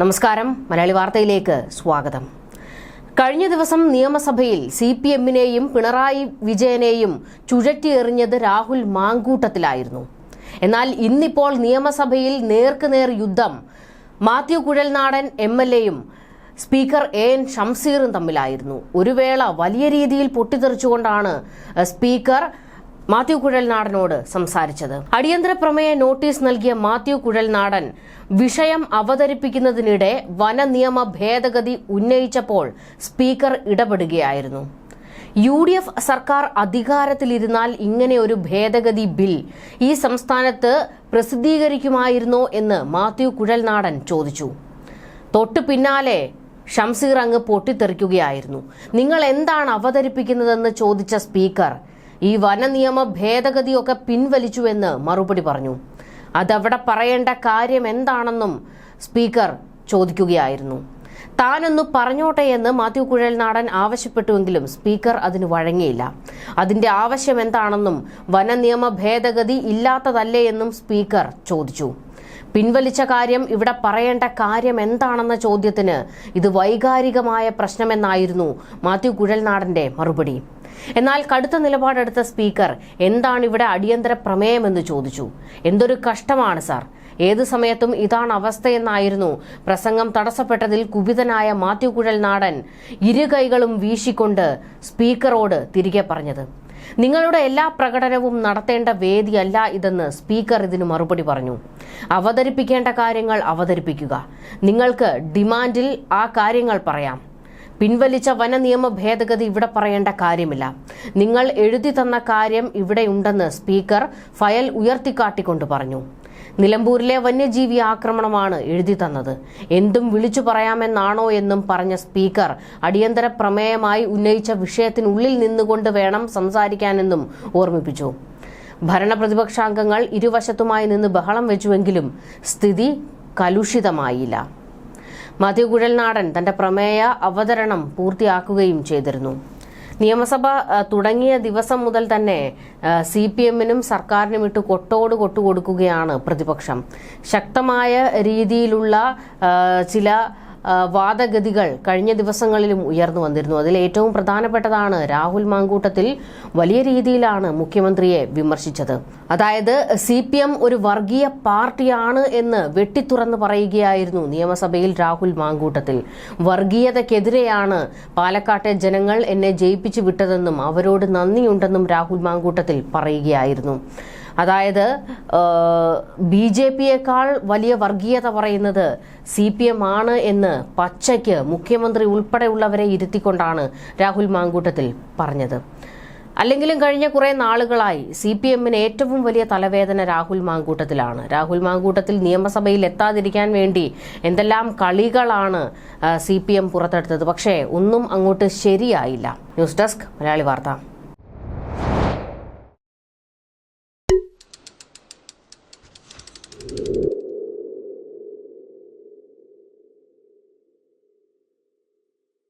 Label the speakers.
Speaker 1: നമസ്കാരം. മലയാളി വാർത്തയിലേക്ക് സ്വാഗതം. കഴിഞ്ഞ ദിവസം നിയമസഭയിൽ സി പി എമ്മിനെയും പിണറായി വിജയനെയും ചുഴറ്റിയെറിഞ്ഞത് രാഹുൽ മാങ്കൂട്ടത്തിലായിരുന്നു. എന്നാൽ ഇന്നിപ്പോൾ നിയമസഭയിൽ നേർക്കുനേർ യുദ്ധം. മാത്യു കുഴൽനാടൻ എം എൽ എയും സ്പീക്കർ എ എൻ ഷംസീറും തമ്മിലായിരുന്നു. ഒരു വേള വലിയ രീതിയിൽ പൊട്ടിത്തെറിച്ചുകൊണ്ടാണ് സ്പീക്കർ മാത്യു കുഴൽനാടനോട് സംസാരിച്ചത്. അടിയന്തര പ്രമേയ നോട്ടീസ് നൽകിയ മാത്യു കുഴൽനാടൻ വിഷയം അവതരിപ്പിക്കുന്നതിനിടെ വന നിയമ ഭേദഗതി ഉന്നയിച്ചപ്പോൾ സ്പീക്കർ ഇടപെടുകയായിരുന്നു. യു ഡി എഫ് സർക്കാർ അധികാരത്തിലിരുന്നാൽ ഇങ്ങനെ ഒരു ഭേദഗതി ബിൽ ഈ സംസ്ഥാനത്ത് പ്രസിദ്ധീകരിക്കുമായിരുന്നോ എന്ന് മാത്യു കുഴൽനാടൻ ചോദിച്ചു. തൊട്ടു പിന്നാലെ ഷംസീർ അങ്ങ് പൊട്ടിത്തെറിക്കുകയായിരുന്നു. നിങ്ങൾ എന്താണ് അവതരിപ്പിക്കുന്നതെന്ന് ചോദിച്ച സ്പീക്കർ ഈ വനനിയമ ഭേദഗതിയൊക്കെ പിൻവലിച്ചുവെന്ന് മറുപടി പറഞ്ഞു. അതവിടെ പറയേണ്ട കാര്യം എന്താണെന്നും സ്പീക്കർ ചോദിക്കുകയായിരുന്നു. താനൊന്ന് പറഞ്ഞോട്ടെ എന്ന് മാത്യു കുഴൽനാടൻ ആവശ്യപ്പെട്ടുവെങ്കിലും സ്പീക്കർ അതിന് വഴങ്ങിയില്ല. അതിന്റെ ആവശ്യം എന്താണെന്നും വനനിയമ ഭേദഗതി ഇല്ലാത്തതല്ലേ എന്നും സ്പീക്കർ ചോദിച്ചു. പിൻവലിച്ച കാര്യം ഇവിടെ പറയേണ്ട കാര്യം എന്താണെന്ന ചോദ്യത്തിന് ഇത് വൈകാരികമായ പ്രശ്നമെന്നായിരുന്നു മാത്യു കുഴൽനാടന്റെ മറുപടി. എന്നാൽ കടുത്ത നിലപാടെടുത്ത സ്പീക്കർ എന്താണ് ഇവിടെ അടിയന്തര പ്രമേയമെന്ന് ചോദിച്ചു? എന്തൊരു കഷ്ടമാണ് സാർ. ഏതു സമയത്തും ഇതാണ് അവസ്ഥയെന്നായിരുന്നു പ്രസംഗം തടസ്സപ്പെട്ടതിൽ കുപിതനായ മാത്യു കുഴൽ നാടൻ ഇരുകൈകളും വീശിക്കൊണ്ട് സ്പീക്കറോട് തിരികെ പറഞ്ഞത്. നിങ്ങളുടെ എല്ലാ പ്രകടനവും നടത്തേണ്ട വേദിയല്ല ഇതെന്ന് സ്പീക്കർ ഇതിന് മറുപടി പറഞ്ഞു. അവതരിപ്പിക്കേണ്ട കാര്യങ്ങൾ അവതരിപ്പിക്കുക. നിങ്ങൾക്ക് ഡിമാൻഡിൽ ആ കാര്യങ്ങൾ പറയാം. പിൻവലിച്ച വന നിയമ ഭേദഗതി ഇവിടെ പറയേണ്ട കാര്യമില്ല. നിങ്ങൾ എഴുതി തന്ന കാര്യം ഇവിടെയുണ്ടെന്ന് സ്പീക്കർ ഫയൽ ഉയർത്തിക്കാട്ടിക്കൊണ്ട് പറഞ്ഞു. നിലമ്പൂരിലെ വന്യജീവി ആക്രമണമാണ് എഴുതി തന്നത്. എന്തും വിളിച്ചു പറയാമെന്നാണോ എന്നും പറഞ്ഞ സ്പീക്കർ അടിയന്തര പ്രമേയമായി ഉന്നയിച്ച വിഷയത്തിനുള്ളിൽ നിന്നുകൊണ്ട് വേണം സംസാരിക്കാനെന്നും ഓർമ്മിപ്പിച്ചു. ഭരണപ്രതിപക്ഷാംഗങ്ങൾ ഇരുവശത്തുമായി നിന്ന് ബഹളം വെച്ചുവെങ്കിലും സ്ഥിതി കലുഷിതമായില്ല. മാത്യു കുഴൽനാടൻ തന്റെ പ്രമേയ അവതരണം പൂർത്തിയാക്കുകയും ചെയ്തിരുന്നു. നിയമസഭ തുടങ്ങിയ ദിവസം മുതൽ തന്നെ സി പി എമ്മിനും സർക്കാരിനും ഇട്ട് കൊട്ടോട് കൊട്ടുകൊടുക്കുകയാണ് പ്രതിപക്ഷം. ശക്തമായ രീതിയിലുള്ള ചില വാദഗതികൾ കഴിഞ്ഞ ദിവസങ്ങളിലും ഉയർന്നു വന്നിരുന്നു. അതിൽ ഏറ്റവും പ്രധാനപ്പെട്ടതാണ് രാഹുൽ മാങ്കൂട്ടത്തിൽ വലിയ രീതിയിലാണ് മുഖ്യമന്ത്രിയെ വിമർശിച്ചത്. അതായത് സി പി എം ഒരു വർഗീയ പാർട്ടിയാണ് എന്ന് വെട്ടിത്തുറന്ന് പറയുകയായിരുന്നു നിയമസഭയിൽ രാഹുൽ മാങ്കൂട്ടത്തിൽ. വർഗീയതക്കെതിരെയാണ് പാലക്കാട്ടെ ജനങ്ങൾ എന്നെ ജയിപ്പിച്ചു വിട്ടതെന്നും അവരോട് നന്ദിയുണ്ടെന്നും രാഹുൽ മാങ്കൂട്ടത്തിൽ പറയുകയായിരുന്നു. അതായത് ബി ജെ പിയേക്കാൾ വലിയ വർഗീയത പറയുന്നത് സി പി എം ആണ് എന്ന് പച്ചയ്ക്ക് മുഖ്യമന്ത്രി ഉൾപ്പെടെയുള്ളവരെ ഇരുത്തിക്കൊണ്ടാണ് രാഹുൽ മാങ്കൂട്ടത്തിൽ പറഞ്ഞത്. അല്ലെങ്കിലും കഴിഞ്ഞ കുറേ നാളുകളായി സി പി എമ്മിന് ഏറ്റവും വലിയ തലവേദന രാഹുൽ മാങ്കൂട്ടത്തിലാണ്. രാഹുൽ മാങ്കൂട്ടത്തിൽ നിയമസഭയിൽ എത്താതിരിക്കാൻ വേണ്ടി എന്തെല്ലാം കളികളാണ് സി പി എം പുറത്തെടുത്തത്. പക്ഷേ ഒന്നും അങ്ങോട്ട് ശരിയായില്ല. ന്യൂസ് ഡെസ്ക് മലയാളി വാർത്ത.